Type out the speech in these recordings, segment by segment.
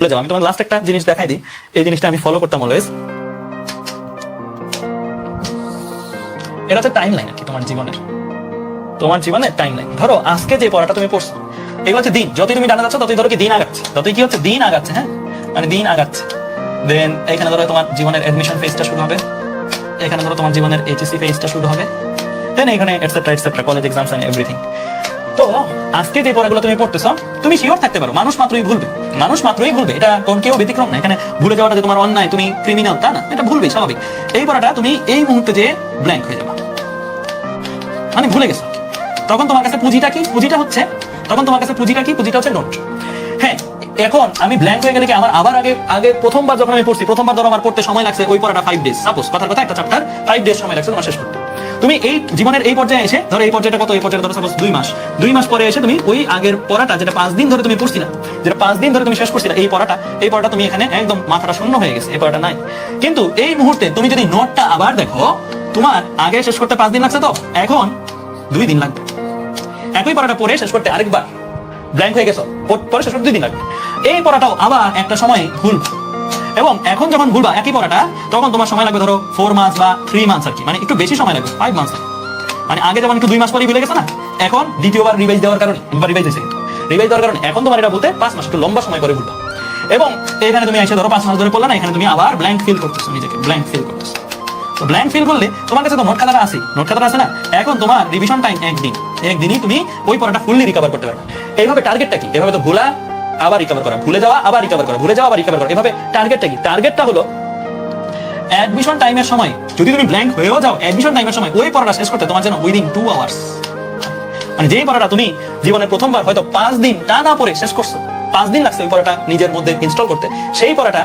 ভুলে যাও, আমি তোমার লাস্ট একটা জিনিস দেখাই দিই। এই জিনিসটা আমি ফলো করতাম অলওয়েজ এটা হচ্ছে টাইম লাইন আর কি তোমার জীবনের। তোমার টাইম লাইন ধরো, আজকে যে পড়াটা তুমি পড়ছো হচ্ছে দিন। যতই তুমি ডানা যাচ্ছ, ততই ধরো কি দিন আগাচ্ছে। ততই কি হচ্ছে? দিন আগাচ্ছে হ্যাঁ? মানে দিন আগাচ্ছে। দেন এখানে ধরো তোমার জীবনের অ্যাডমিশন ফেজটা শুরু হবে। এখানে ধরো তোমার জীবনের এইচএসসি ফেজটা শুরু হবে। দেন এখানে etcetera etcetera college exams and everything তো আজকে যে পড়াগুলো তুমি পড়তেছো, তুমি শিওর থাকতে পারো। মানুষ মাত্রই ভুলবে। মানুষ মাত্রই ভুলবে। এটা কোন কেউ ব্যতিক্রম না এখানে ভুলে যাওয়াটা যে তোমার অন্যায়, তুমি ক্রিমিনাল তা না। এটা ভুলবে, স্বাভাবিক। এই পড়াটা তুমি এই মুহূর্তে যে ব্ল্যাঙ্ক হয়ে যাবে। মানে ভুলে গেছো। তখন তোমার কাছে পুঁজিটা কি? পুঁজিটা হচ্ছে তখন তোমার কাছে পুঁজিটা কি? পুঁজিটা হচ্ছে নোট হ্যাঁ এখন আমি ব্ল্যাঙ্ক হয়ে গেলে কি আমার আবার আগে আগে প্রথমবার যখন আমি পড়ছি, প্রথমবার ধরো আমার পড়তে সময় লাগছে, ওই পড়াটা ফাইভ ডেজ সাপোজ কথার কথা, একটা চ্যাপ্টার ফাইভ ডেজ সময় লাগছে তোমার শেষ করতে। তুমি এই জীবনের এই পর্যায়ে এসে, ধরো এই পর্যায়টা কত? এই পর্যায়ে ধরো দুই মাস। দুই মাস পরে এসে তুমি ওই আগের পড়াটা, যেটা পাঁচ দিন ধরে তুমি পড়ছিলা, যেটা পাঁচ দিন ধরে তুমি শেষ করছিলা, এই পড়াটা এই পড়াটা তুমি এখানে একদম মাথাটা শূন্য হয়ে গেছে, এই পড়াটা নাই। কিন্তু এই মুহূর্তে তুমি যদি নোটটা আবার দেখো, তোমার আগে শেষ করতে পাঁচ দিন লাগছে তো? এখন দুই দিন লাগবে। একই পড়াটা পড়ে শেষ করতে আরেকবার। ব্ল্যাঙ্ক হয়ে গেছো পরে শেষ করতে দুই দিন লাগবে। এই পড়াটাও আবার একটা সময় ভুল। এবং এখন যখন ভুলবা একই পড়াটা, তখন তোমার সময় লাগবে ধরো ফোর মান্থস বা থ্রি মান্থস আর কি। মানে একটু বেশি সময় লাগবে ফাইভ মান্থস মানে আগে যেমন একটু দুই মাস পরে ভুলে গেছে না, এখন দ্বিতীয়বার রিভাইজ দেওয়ার কারণে, বা রিভাইজ হয়েছে। রিভাইজ দেওয়ার কারণে এখন তোমার এটা বলতে পাঁচ মাস, একটু লম্বা সময় পরে ভুলবা। এবং এখানে তুমি এসে ধরো পাঁচ মাস ধরে পড়লা না, এখানে তুমি আবার ব্ল্যাঙ্ক ফিল করতেছো নিজেকে ব্ল্যাঙ্ক ফিল করতেছো। তো ব্ল্যাঙ্ক ফিল করলে তোমার কাছে তো নোট খাতাটা আছে নোট খাতাটা আছে না? এখন তোমার রিভিশন টাইম একদিন, একদিনই তুমি ওই পড়াটা ফুললি রিকভার করতে পারবে। এইভাবে টার্গেটটা কি? এভাবে তো ভুলা আবার রিকভার করা। ভুলে যাওয়া, আবার রিকভার করা। ভুলে যাওয়া, আবার রিকভার করা। এভাবে টার্গেটটা কি? টার্গেটটা হলো অ্যাডমিশন টাইমের সময়। যদি তুমি ব্ল্যাঙ্ক হয়েও যাও অ্যাডমিশন টাইমের সময় ওই পড়াটা শেষ করতে তোমার জন্য উইদিন টু আওয়ার্স মানে যেই পড়াটা তুমি জীবনের প্রথমবার হয়তো পাঁচ দিন টানা পড়ে শেষ করছ, পাঁচ দিন লাগছে ওই পড়াটা নিজের মধ্যে ইনস্টল করতে, সেই পড়াটা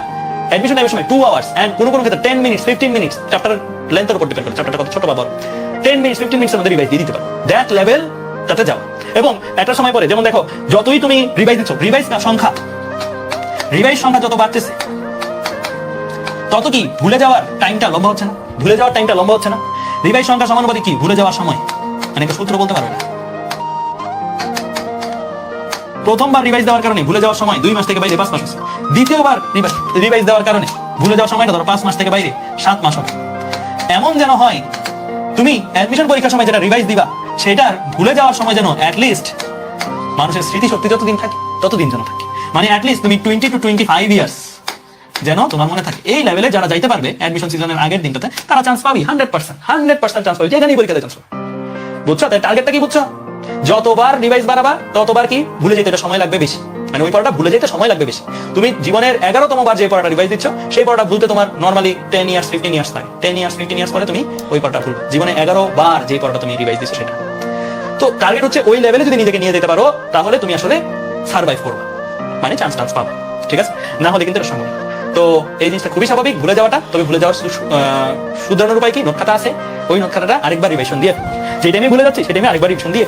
অ্যাডমিশন টাইমের সময় টু আওয়ার্স এন্ড কোনো কোনো ক্ষেত্রে ten minutes fifteen minutes chapter লেন্থের উপর ডিপেন্ড করে চ্যাপ্টারটা কত ছোট বা বড়। টেন মিনিটস ফিফটিন মিনিটসের মধ্যে রিভাইজ দিয়ে দিতে পারো। দ্যাট লেভেল তাতে যাও। এবং একটা সময় পরে, যেমন দেখো, যতই তুমি রিভাইজ দিচ্ছ রিভাইজ না, সংখ্যা। রিভাইজ সংখ্যা যত বাড়তেছে, তত কি ভুলে যাওয়ার টাইমটা লম্বা হচ্ছে না? ভুলে যাওয়ার টাইমটা লম্বা হচ্ছে না? রিভাইজ সংখ্যা সমানুপাতিক কি? ভুলে যাওয়ার সময়। মানে একটা সূত্র বলতে পারবে প্রথমবার রিভাইজ দেওয়ার কারণে ভুলে যাওয়ার সময় দুই মাস থেকে বাইরে পাঁচ মাস হচ্ছে। দ্বিতীয়বার রিভাইজ দেওয়ার কারণে ভুলে যাওয়ার সময়টা ধরো পাঁচ মাস থেকে বাইরে, সাত মাস হবে। এমন যেন হয়, তুমি অ্যাডমিশন পরীক্ষার সময় যেটা রিভাইজ দিবা সেটার ভুলে যাওয়ার সময় যেন অ্যাটলিস্ট মানুষের স্মৃতি শক্তি যতদিন থাকে, ততদিন যেন থাকে। মানে অ্যাটলিস্ট তুমি twenty two twenty five years যেন তোমার মনে থাকে, এই লেভেলে যারা যাইতে পারবে অ্যাডমিশন সিজনের আগের দিনটাতে, তারা চান্স পাবি hundred percent hundred percent chance পাবি যেখানেই পরীক্ষাতে চান্স পাবে। বুঝছ? তাই টার্গেটটা কি বুঝছ? যতবার রিভাইজ বাড়াবা, ততবার কি ভুলে যেতে সময় লাগবে বেশি। মানে ওই পড়াটা ভুলে যেতে সময় লাগবে বেশি। তুমি জীবনের এগারোতম বার যে পড়াটা রিভাইজ দিচ্ছ, সেই পড়াটা ভুলতে তোমার normally ten years fifteen years থাকে। টেন ইয়ার্স ফিফটিন ইয়ার্স পরে তুমি ওই পড়াটা ভুলবে। জীবনে এগারো বার যে পড়াটা তুমি রিভাইজ দিচ্ছ, সেটা। তো টার্গেট হচ্ছে ওই লেভেলে যদি নিজেকে নিয়ে যেতে পারো, তাহলে তুমি আসলে সার্ভাইভ করবে। মানে চান্স টান্স পাবে। ঠিক আছে? না হলে কিন্তু সম্ভব তো এই জিনিসটা খুবই স্বাভাবিক, ভুলে যাওয়াটা। তবে ভুলে যাওয়ার শুধরানোর উপায় কি? খাতা আছে। ওই খাতাটা আরেকবার রিভিশন দিয়ে ফেলো। যে টাইমে ভুলে যাচ্ছি, সেই টাইমে আরেকবার রিভিশন দিয়ে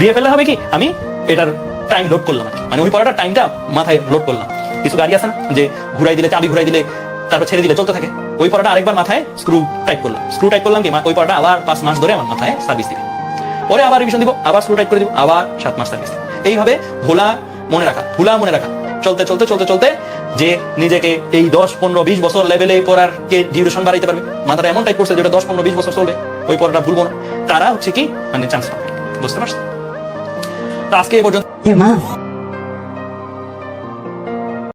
দিয়ে ফেলে হবে কি? আমি এটার টাইম লোড করলাম মানে ওই পড়াটার টাইমটা মাথায় লোড করলাম। কিছু গাড়ি আছে না, যে ঘুরাই দিলে, চাবি ঘুরাই দিলে, তারপর ছেড়ে দিলে চলতে থাকে। ওই পড়াটা আরেকবার মাথায় স্ক্রু টাইপ করলাম। স্ক্রু টাইপ করলাম কি? ওই পড়াটা আবার পাঁচ মাস ধরে আমার মাথায় সার্ভিস দিবে। পরে আবার রিভিশন দিব, আবার স্ক্রু টাইট করে দিব, আবার সাত মাস সার্ভিস এইভাবে ভোলা মনে রাখা, ভোলা মনে রাখা। চলতে চলতে চলতে চলতে যে নিজেকে এই দশ, পনেরো, বিশ বছর লেভেলে পড়ার কে ডিউরেশন বাড়াইতে পারবে, মাথাটা এমন টাইপ করছে যেটা দশ, পনেরো, বিশ বছর চলবে, ওই পড়াটা ভুলবো না। তারা হচ্ছে কি মানে চান্স পাবে। বুঝতে পারছ তো আজকে এই পর্যন্ত